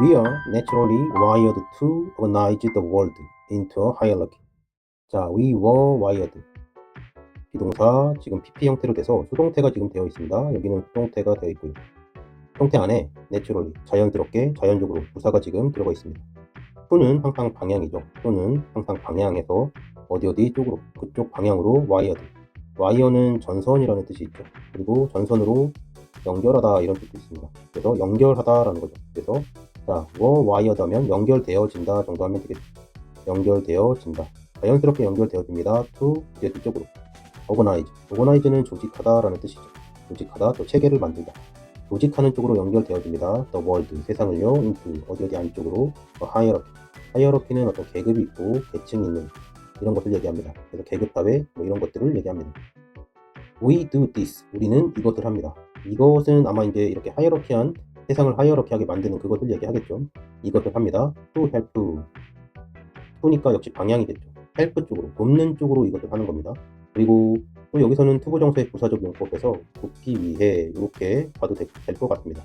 We are naturally wired to organize the world into a hierarchy. 자, we were wired. 비동사 지금 PP 형태로 돼서 수동태가 지금 되어 있습니다. 여기는 수동태가 되어 있고요. 수동태 안에 naturally, 자연스럽게, 자연적으로 부사가 지금 들어가 있습니다. to는 항상 방향이죠. to는 항상 방향에서 어디 어디 쪽으로, 그쪽 방향으로 wired. wire는 전선이라는 뜻이 있죠. 그리고 전선으로 연결하다 이런 뜻도 있습니다. 그래서 연결하다라는 거죠. 그래서 자, were wired하면 연결되어진다 정도 하면 되겠죠. 연결되어진다. 자연스럽게 연결되어집니다. to 이제 뒤쪽으로. organize. organize는 조직하다라는 뜻이죠. 조직하다, 또 체계를 만들다. 조직하는 쪽으로 연결되어집니다. the world, 세상을요, into, 어디 어디 안쪽으로, the hierarchy. hierarchy는 어떤 계급이 있고, 계층이 있는 이런 것을 얘기합니다. 그래서 계급 사회, 뭐 이런 것들을 얘기합니다. We do this. 우리는 이것을 합니다. 이것은 아마 이제 이렇게 하이어러키한 세상을 하이어러키하게 만드는 그것을 얘기하겠죠. 이것을 합니다. to help. to니까 역시 방향이겠죠. help 쪽으로, 돕는 쪽으로 이것을 하는 겁니다. 그리고 또 여기서는 투부정사의 부사적 용법에서 돕기 위해 이렇게 봐도 될 것 같습니다.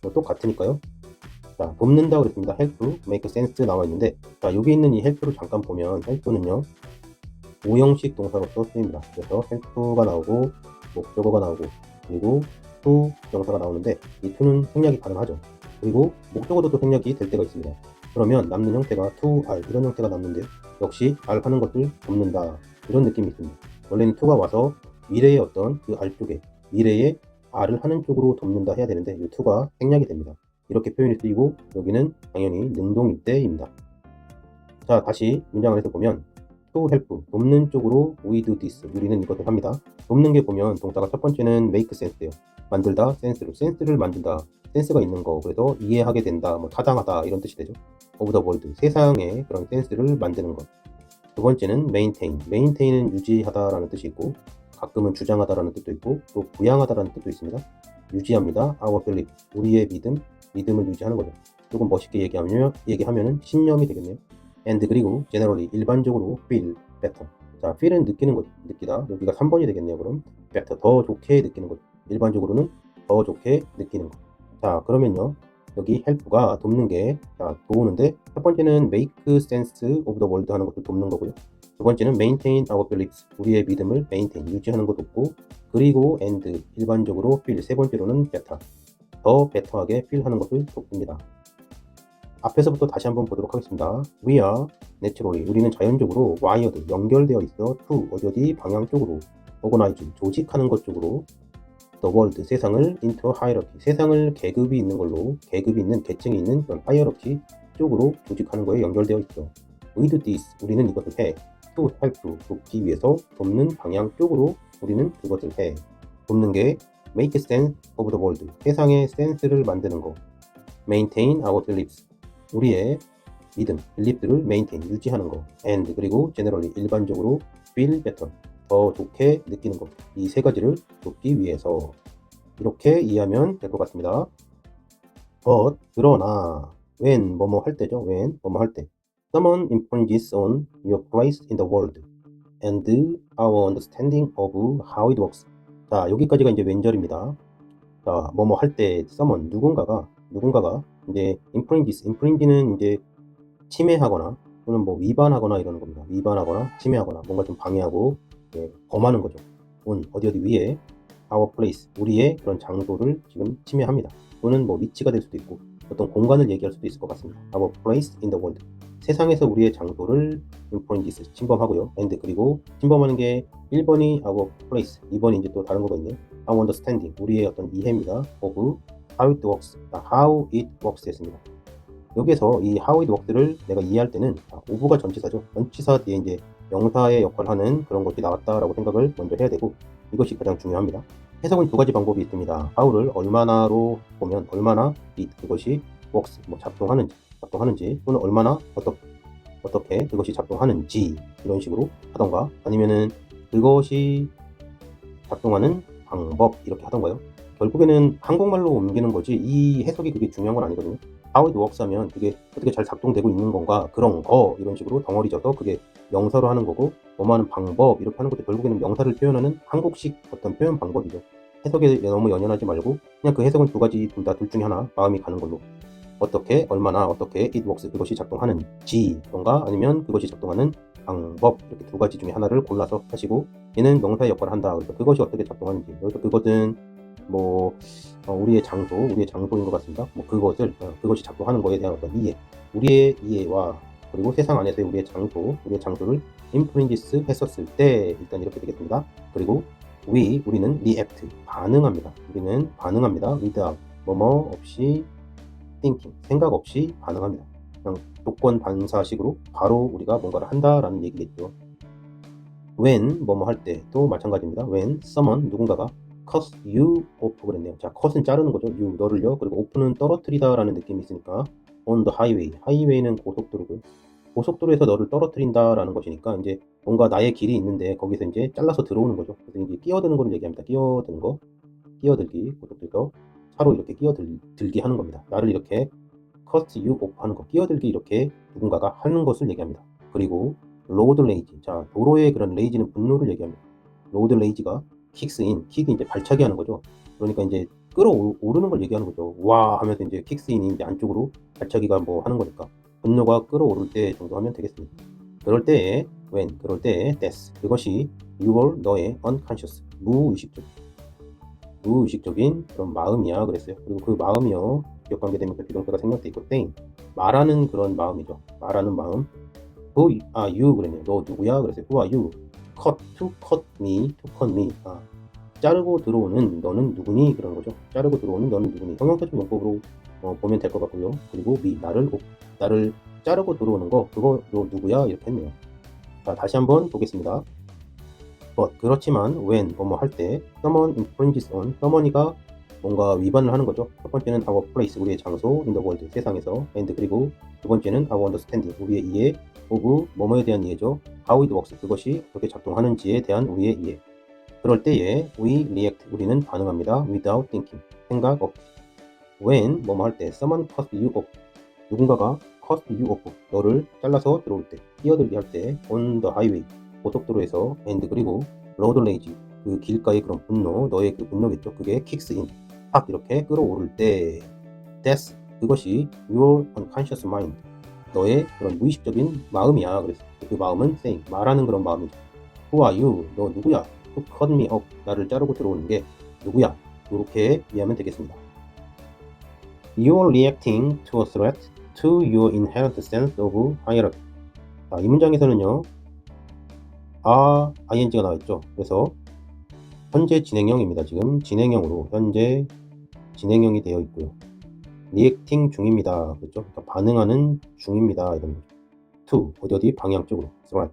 뭐 똑같으니까요. 자, 돕는다 그랬습니다. help, make sense 나와 있는데, 자, 여기 있는 이 help를 잠깐 보면, help는요, 오형식 동사로서 쓰입니다. 그래서 help가 나오고, 목적어가 나오고, 그리고 to 명사가 나오는데, 이 to는 생략이 가능하죠. 그리고 목적어도 또 생략이 될 때가 있습니다. 그러면 남는 형태가 to, are 이런 형태가 남는데, 역시 are 하는 것을 돕는다. 이런 느낌이 있습니다. 원래는 to가 와서 미래의 어떤 그알 쪽에, 미래의 R을 하는 쪽으로 돕는다 해야 되는데 이 to가 생략이 됩니다. 이렇게 표현이 쓰이고 여기는 당연히 능동입대입니다. 자 다시 문장 안에서 보면 to help 돕는 쪽으로 we do this 우리는 이것을 합니다. 돕는 게 보면 동사가 첫 번째는 make sense예요. 만들다 sense로 sense를 만들다 센스가 있는 거 그래서 이해하게 된다 뭐 타당하다 이런 뜻이 되죠. of the world 세상에 그런 센스를 만드는 것. 두 번째는 maintain maintain은 유지하다라는 뜻이 있고 가끔은 주장하다라는 뜻도 있고 또 부양하다라는 뜻도 있습니다. 유지합니다. our belief 우리의 믿음 믿음을 유지하는 거죠. 조금 멋있게 얘기하면 얘기하면은 신념이 되겠네요. and 그리고 generally 일반적으로 feel better. 자, feel은 느끼는 거죠. 느끼다. 여기가 3번이 되겠네요. 그럼 better 더 좋게 느끼는 거죠. 일반적으로는 더 좋게 느끼는 거. 자, 그러면요. 여기 help가 돕는 게 자, 도우는데 첫 번째는 make sense of the world 하는 것도 돕는 거고요. 두 번째는 maintain our beliefs 우리의 믿음을 maintain 유지하는 것도 돕고 그리고 and 일반적으로 feel 세 번째로는 better 더 better하게 feel 하는 것을 돕습니다. 앞에서부터 다시 한번 보도록 하겠습니다. We are naturally 우리는 자연적으로 wired 연결되어 있어 to 어디 어디 방향 쪽으로 organize 조직하는 것 쪽으로 the world 세상을 into hierarchy 세상을 계급이 있는 걸로 계급이 있는 계층이 있는 그런 hierarchy 쪽으로 조직하는 거에 연결되어 있죠. We do this 우리는 이것을 해 to help 돕기 위해서 돕는 방향 쪽으로 우리는 그것을 해 돕는 게 make sense of the world 세상의 센스를 만드는 거 maintain our beliefs 우리의 믿음, belief들을 maintain 유지하는 거 and 그리고 generally 일반적으로 feel better 더 좋게 느끼는 것. 이 세 가지를 돕기 위해서 이렇게 이해하면 될 것 같습니다. but 그러나 when 뭐뭐 할 때죠. when 뭐뭐 할 때. Someone impinges on your place in the world and our understanding of how it works. 자 여기까지가 이제 왼절입니다. 자 뭐뭐 할 때 someone 누군가가 누군가가 이제 infringes infringe는 이제 침해하거나 또는 뭐 위반하거나 이러는 겁니다. 위반하거나 침해하거나 뭔가 좀 방해하고 예, 범하는 거죠. 온 어디 어디 위에 our place 우리의 그런 장소를 지금 침해합니다. 또는 뭐 위치가 될 수도 있고 어떤 공간을 얘기할 수도 있을 것 같습니다. our place in the world 세상에서 우리의 장소를 infringes 침범하고요. and 그리고 침범하는 게 1번이 our place 2번이 이제 또 다른 거가 있네요. our understanding 우리의 어떤 이해입니다. of how it works how it works 했습니다. 여기에서 이 how it works를 내가 이해할 때는 오브가 전치사죠. 전치사 뒤에 이제 명사의 역할을 하는 그런 것이 나왔다라고 생각을 먼저 해야 되고 이것이 가장 중요합니다. 해석은 두 가지 방법이 있습니다. how를 얼마나로 보면 얼마나 it 그것이 works 뭐 작동하는지 작동하는지 또는 얼마나 어떻게 어떻게 그것이 작동하는지 이런 식으로 하던가 아니면은 그것이 작동하는 방법 이렇게 하던가요. 결국에는 한국말로 옮기는 거지 이 해석이 그게 중요한 건 아니거든요. how it works 하면 그게 어떻게 잘 작동되고 있는 건가 그런 거 이런 식으로 덩어리 져서 그게 명사로 하는 거고 뭐뭐 하는 방법 이렇게 하는 것도 결국에는 명사를 표현하는 한국식 어떤 표현 방법이죠. 해석에 너무 연연하지 말고 그냥 그 해석은 두 가지 둘 다 둘 중에 하나 마음이 가는 걸로 어떻게 얼마나 어떻게 it works 그것이 작동하는 지 뭔가 아니면 그것이 작동하는 방법 이렇게 두 가지 중에 하나를 골라서 하시고 얘는 명사의 역할을 한다. 그래서 그것이 어떻게 작동하는지 여기서 그것은 뭐 어, 우리의 장소, 우리의 장소인 것 같습니다. 뭐 그것을 어, 그것이 작동하는 거에 대한 어떤 이해, 우리의 이해와 그리고 세상 안에서의 우리의 장소, 우리의 장소를 인프린지스 했었을 때 일단 이렇게 되겠습니다. 그리고 we 우리는 react 반응합니다. 우리는 반응합니다. without 뭐뭐 없이 thinking 생각 없이 반응합니다. 그냥 조건 반사식으로 바로 우리가 뭔가를 한다라는 얘기겠죠. when 뭐뭐 할때또 마찬가지입니다. when someone 누군가가 cut you off 그랬네요. 자, cut은 자르는 거죠. you 너를요. 그리고 off는 떨어뜨리다라는 느낌이 있으니까 the highway. highway는 고속도로고요. 고속도로에서 너를 떨어뜨린다라는 것이니까 이제 뭔가 나의 길이 있는데 거기서 이제 잘라서 들어오는 거죠. 그래서 이제 끼어드는 거를 얘기합니다. 끼어드는 거, 끼어들기 고속도로에서 차로 이렇게 끼어들기 하는 겁니다. 나를 이렇게 cut you off 하는 거, 끼어들기 이렇게 누군가가 하는 것을 얘기합니다. 그리고 로드 레이지. 자, 도로의 그런 레이지는 분노를 얘기합니다. 로드 레이지가 킥스 인, 킥이 이제 발차기 하는 거죠. 그러니까 이제 끌어오르는 걸 얘기하는 거죠. 와 하면서 이제 킥스 인이 이제 안쪽으로 발차기가 뭐 하는 거니까 분노가 끌어오를 때 정도 하면 되겠습니다. 그럴 때에 when, 그럴 때에 death. 그것이 your 너의 unconscious, 무의식적, 무의식적인 그런 마음이야 그랬어요. 그리고 그 마음이요 기억관계 되면서 비동사가 생략돼 있고 땡 말하는 그런 마음이죠. 말하는 마음. Who are you 그랬네요. 너 누구야 그랬어요. Who are you? cut to cut me to cut me. 아, 자르고 들어오는 너는 누구니 그런 거죠. 자르고 들어오는 너는 누구니. 형용사적 용법으로 어, 보면 될 것 같고요. 그리고 me 나를 오- 나를 자르고 들어오는 거 그거 너 누구야 이렇게 했네요. 자 다시 한번 보겠습니다. but 그렇지만 when 뭐뭐 할때 someone infringes on someone이가 뭔가 위반을 하는 거죠. 첫 번째는 our place 우리의 장소 in the world 세상에서 and 그리고 두 번째는 our understanding 우리의 이해 of 뭐뭐에 대한 이해죠. how it works 그것이 어떻게 작동하는지에 대한 우리의 이해. 그럴 때에 we react 우리는 반응합니다. without thinking 생각 없이. when 뭐뭐 할 때 someone cut you off 누군가가 cut you off 너를 잘라서 들어올 때 끼어들게 할 때 on the highway 고속도로에서 and 그리고 road rage 그 길가의 그런 분노 너의 그 분노겠죠 그게 kicks in 팍 이렇게 끌어오를 때 that's 그것이 your unconscious mind 너의 그런 무의식적인 마음이야 그래서 그 마음은 saying 말하는 그런 마음이죠 who are you 너 누구야 who cut me off 나를 자르고 들어오는 게 누구야 이렇게 이해하면 되겠습니다 You're reacting to a threat to your inherent sense of hierarchy. 자, 이 문장에서는요, 아, ing가 나와 있죠. 그래서 현재 진행형입니다. 지금 진행형으로 현재 진행형이 되어 있고요. reacting 중입니다. 그렇죠? 그러니까 반응하는 중입니다. 이런 거죠. to 어디 어디 방향 쪽으로 threat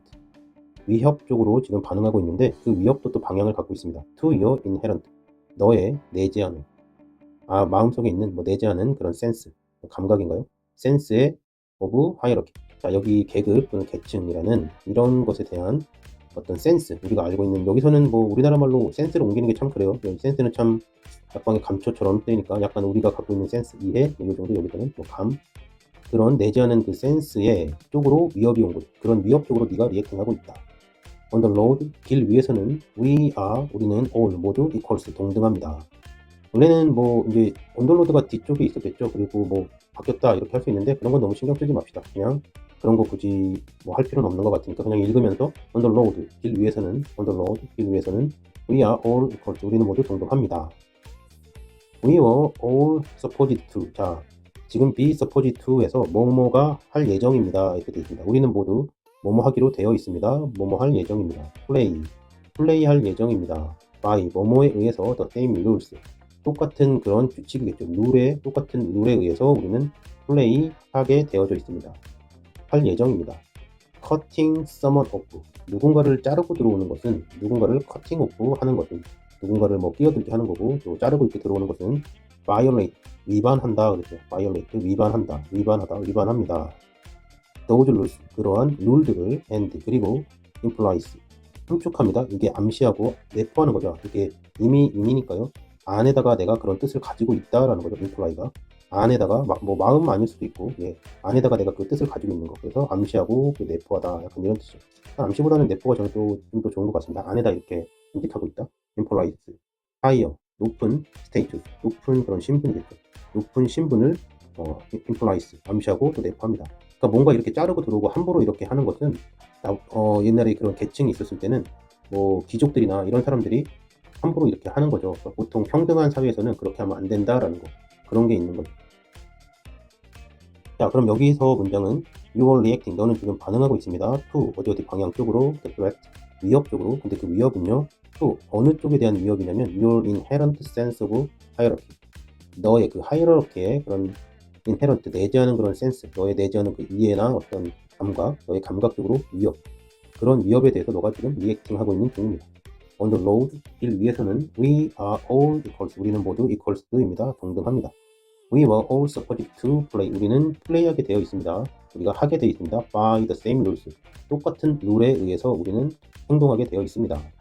위협 쪽으로 지금 반응하고 있는데 그 위협도 또 방향을 갖고 있습니다. to your inherent 너의 내재하는 아 마음속에 있는 뭐 내재하는 그런 센스 감각인가요? 센스의 오브 하이러키. 자 여기 계급 또는 계층이라는 이런 것에 대한 어떤 센스 우리가 알고 있는 여기서는 뭐 우리나라 말로 센스를 옮기는 게 참 그래요. 여기 센스는 참 약방의 감초처럼 뜨니까 약간 우리가 갖고 있는 센스 이해 이 정도 여기서는 뭐감 그런 내재하는 그 센스의 쪽으로 위협이 온 거죠. 그런 위협 쪽으로 네가 리액팅하고 있다. On the road 길 위에서는 we are 우리는 all 모두 equals 동등합니다. 원래는 뭐 이제 언더로드가 뒤쪽에 있었겠죠. 그리고 뭐 바뀌었다 이렇게 할 수 있는데 그런 건 너무 신경 쓰지 맙시다. 그냥 그런 거 굳이 뭐 할 필요는 없는 것 같으니까 그냥 읽으면서 언더로드 길 위에서는 언더로드 길 위에서는 we are all equal 우리는 모두 동등합니다. we were all supposed to 자 지금 be supposed to에서 뭐뭐가 할 예정입니다 이렇게 되어 있습니다. 우리는 모두 뭐뭐 하기로 되어 있습니다. 뭐뭐 할 예정입니다. play 플레이 할 예정입니다. by 뭐뭐에 의해서 the same rules 똑같은 그런 규칙이겠죠. 룰에 똑같은 룰에 의해서 우리는 플레이 하게 되어져 있습니다. 할 예정입니다. cutting someone off 누군가를 자르고 들어오는 것은 누군가를 cutting off 하는 것은 누군가를 뭐 끼어들게 하는 거고 또 자르고 이렇게 들어오는 것은 violate 위반한다 그랬죠. violate 위반한다 위반하다 위반합니다. Rules 그러한 룰들을 and 그리고 implies 함축합니다. 이게 암시하고 내포하는 거죠. 이게 이미 인이니까요. 안에다가 내가 그런 뜻을 가지고 있다라는 거죠. imply가 안에다가 마, 뭐 마음 아닐 수도 있고 예 안에다가 내가 그 뜻을 가지고 있는 거 그래서 암시하고 그 내포하다 약간 이런 뜻이죠. 암시보다는 내포가 저는 또좀 더 좋은 것 같습니다. 안에다 이렇게 인식하고 있다. implies higher 높은 status 높은 그런 신분이겠죠. 높은 신분을 어, implies 암시하고 또 내포합니다. 그러니까 뭔가 이렇게 자르고 들어오고 함부로 이렇게 하는 것은 나- 어, 옛날에 그런 계층이 있었을 때는 뭐 귀족들이나 이런 사람들이 함부로 이렇게 하는 거죠. 그러니까 보통 평등한 사회에서는 그렇게 하면 안 된다라는 거 그런 게 있는 거죠. 자, 그럼 여기서 문장은 You are reacting. 너는 지금 반응하고 있습니다. to 어디 어디 방향 쪽으로, the threat 위협 쪽으로. 근데 그 위협은요, 또 어느 쪽에 대한 위협이냐면 your inherent sense of hierarchy. 너의 그 하이러키의 그런 inherent 내재하는 그런 센스, 너의 내재하는 그 이해나 어떤 감각, 너의 감각적으로 위협. 그런 위협에 대해서 너가 지금 리액팅 하고 있는 중입니다. On the road, 길 위에서는 we are all equals. 우리는 모두 equals입니다. 동등합니다. We were all supposed to play. 우리는 플레이하게 되어 있습니다. 우리가 하게 되어 있습니다. By the same rules. 똑같은 룰에 의해서 우리는 행동하게 되어 있습니다.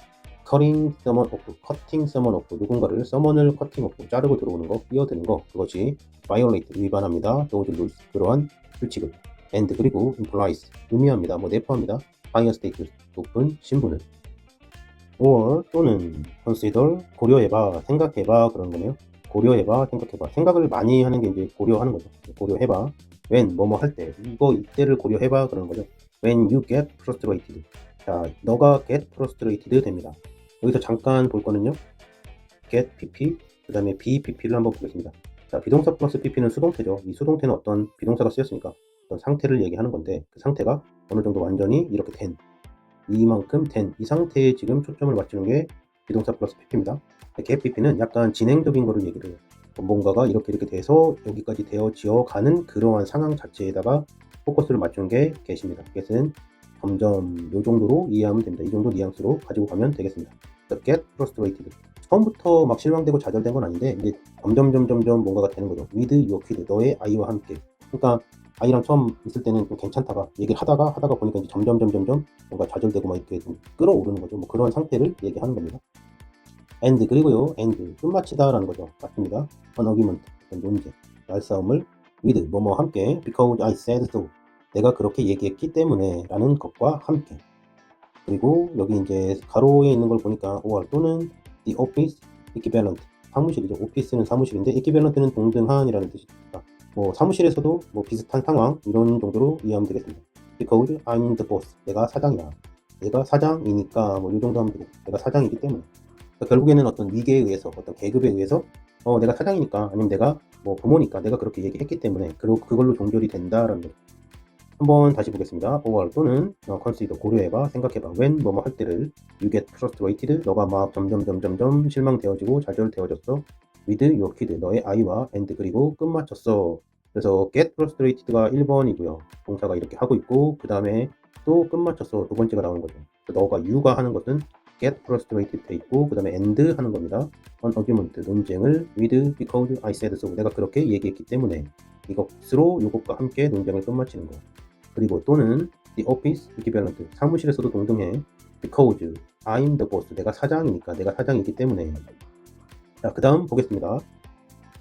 Cutting someone off, cutting someone off. 누군가를 someone을 cutting off, 자르고 들어오는 거, 끼어드는 거, 그것이 violate, 위반합니다. those rules, 그러한 규칙을. and 그리고 implies, 의미합니다. 뭐 내포합니다. higher status, 높은 신분을. or 또는 consider, 고려해봐, 생각해봐 그런 거네요. 고려해봐, 생각해봐. 생각을 많이 하는 게 이제 고려하는 거죠. 고려해봐. when, 뭐뭐 할 때. 이거 이때를 고려해봐. 그러는 거죠. when you get frustrated. 자, 너가 get frustrated 됩니다. 여기서 잠깐 볼 거는요. get pp, 그 다음에 be pp를 한번 보겠습니다. 자, 비동사 플러스 pp는 수동태죠. 이 수동태는 어떤 비동사가 쓰였으니까 어떤 상태를 얘기하는 건데 그 상태가 어느 정도 완전히 이렇게 된 이만큼 된 이 상태에 지금 초점을 맞추는 게 비동사 플러스 pp입니다. get pp는 약간 진행적인 거를 얘기를 해요. 뭔가가 이렇게 이렇게 돼서 여기까지 되어지어 가는 그러한 상황 자체에다가 포커스를 맞추는 게 get입니다. get은 점점 이 정도로 이해하면 됩니다. 이 정도 뉘앙스로 가지고 가면 되겠습니다. Get frustrated. 처음부터 막 실망되고 좌절된 건 아닌데 이제 점점 점점 점 뭔가가 되는 거죠. with your kid. 너의 아이와 함께. 그러니까 아이랑 처음 있을 때는 좀 괜찮다가 얘기를 하다가 하다가 보니까 이제 점점 점점 점 뭔가 좌절되고 막 이렇게 좀 끌어오르는 거죠. 뭐 그런 상태를 얘기하는 겁니다. and 그리고요 and 끝마치다라는 거죠. 맞습니다. an argument 논쟁, 말싸움을 with 뭐뭐 함께 because I said so 내가 그렇게 얘기했기 때문에 라는 것과 함께 그리고 여기 이제 가로에 있는 걸 보니까 or 또는 the office equivalent 사무실이죠. 오피스는 사무실인데 equivalent는 동등한이라는 뜻입니다. 뭐 사무실에서도 뭐 비슷한 상황 이런 정도로 이해하면 되겠습니다. because I'm the boss 내가 사장이야. 내가 사장이니까 뭐 이 정도 하면 되고 내가 사장이기 때문에 그러니까 결국에는 어떤 위계에 의해서 어떤 계급에 의해서 어 내가 사장이니까 아니면 내가 뭐 부모니까 내가 그렇게 얘기했기 때문에 그리고 그걸로 종결이 된다라는 거죠. 한번 다시 보겠습니다. or 또는 어, consider 고려해봐 생각해봐. when 뭐뭐 할 때를 you get frustrated 너가 막 점점 점점 점 실망되어지고 좌절되어졌어. with your kid 너의 아이와 and 그리고 끝마쳤어. 그래서 get frustrated가 1번이고요. 동사가 이렇게 하고 있고 그 다음에 또 끝마쳤어. 두 번째가 나오는 거죠. 너가 you가 하는 것은 get frustrated 돼 있고 그 다음에 and 하는 겁니다. on argument 논쟁을 with because I said so. 내가 그렇게 얘기했기 때문에 이것으로 이것과 함께 논쟁을 끝마치는 거 그리고 또는 the office equivalent 사무실에서도 동등해. because I'm the boss. 내가 사장이니까 내가 사장이기 때문에. 자 그 다음 보겠습니다.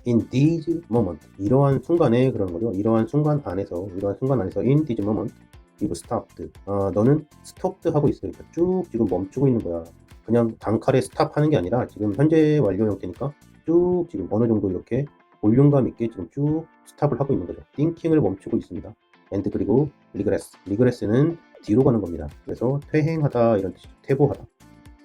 in these moment. 이러한 순간에 그런 거죠. 이러한 순간 안에서 이러한 순간 안에서 in these moment you've stopped. 아 너는 stopped 하고 있어요 그러니까 쭉 지금 멈추고 있는 거야. 그냥 단칼에 스탑 하는 게 아니라 지금 현재 완료 형태니까 쭉 지금 어느 정도 이렇게 볼륨감 있게 지금 쭉 스탑을 하고 있는 거죠. thinking을 멈추고 있습니다. and 그리고 리그레스. 리그레스는 뒤로 가는 겁니다. 그래서 퇴행하다 이런 뜻이죠 퇴보하다.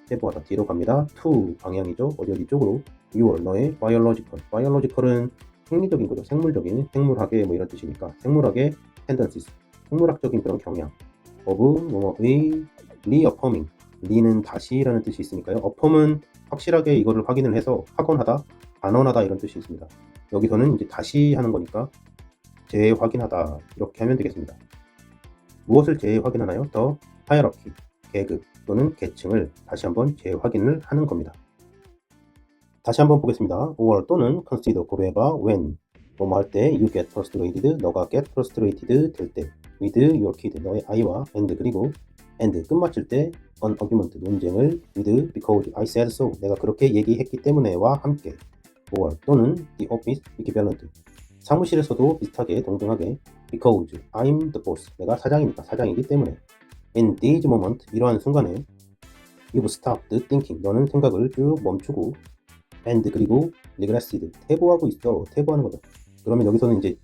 퇴보하다. 뒤로 갑니다. to 방향이죠. 어디 어디 쪽으로. your 너의 biological. biological은 생리적인 거죠. 생물적인 생물학의 뭐 이런 뜻이니까 생물학의 tendencies. 생물학적인 그런 경향. of 뭐뭐의 reaffirming. re는 다시라는 뜻이 있으니까요. affirm은 확실하게 이거를 확인을 해서 확언하다 반언하다 이런 뜻이 있습니다. 여기서는 이제 다시 하는 거니까 재확인하다. 이렇게 하면 되겠습니다. 무엇을 재확인하나요? 더 하이러키 계급 또는 계층을 다시 한번 재확인을 하는 겁니다. 다시 한번 보겠습니다. or 또는 consider 고려해봐 when 뭐뭐 할때 you get frustrated 너가 get frustrated 될 때 with your kid 너의 아이와 and 그리고 and 끝마칠 때 on argument 논쟁을 with because I said so 내가 그렇게 얘기했기 때문에와 함께 or 또는 the office equivalent 사무실에서도 비슷하게 동등하게 because I'm the boss. 내가 사장이니까 사장이기 때문에. In these moment 이러한 순간에 you've stopped thinking. 너는 생각을 쭉 멈추고 and 그리고 regressed 퇴보하고 있어. 퇴보하는 거죠. 그러면 여기서는 이제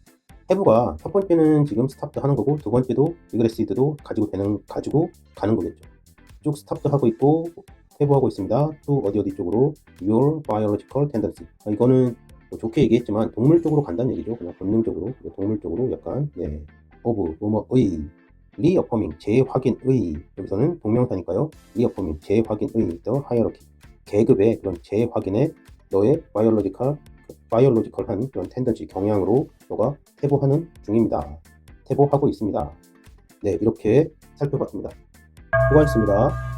해부가 첫 번째는 지금 스탑도 하는 거고 두 번째도 리그레시드도 가지고 되는 가지고 가는 거겠죠. 쭉 스탑도 하고 있고 해부하고 있습니다. 또 어디 어디 쪽으로? Your biological tendency. 아, 이거는 뭐 좋게 얘기했지만 동물 쪽으로 간다는 얘기죠. 그냥 본능적으로 동물 쪽으로 약간 네. of 뭐뭐의 리어퍼밍 재확인의 여기서는 동명사니까요. 리어퍼밍 재확인의 더 하이어로키 계급의 그런 재확인에 너의 바이올로지컬 바이올로지컬한 그런 텐던시 경향으로 너가 태보하는 중입니다. 태보하고 있습니다. 네, 이렇게 살펴봤습니다. 수고하셨습니다.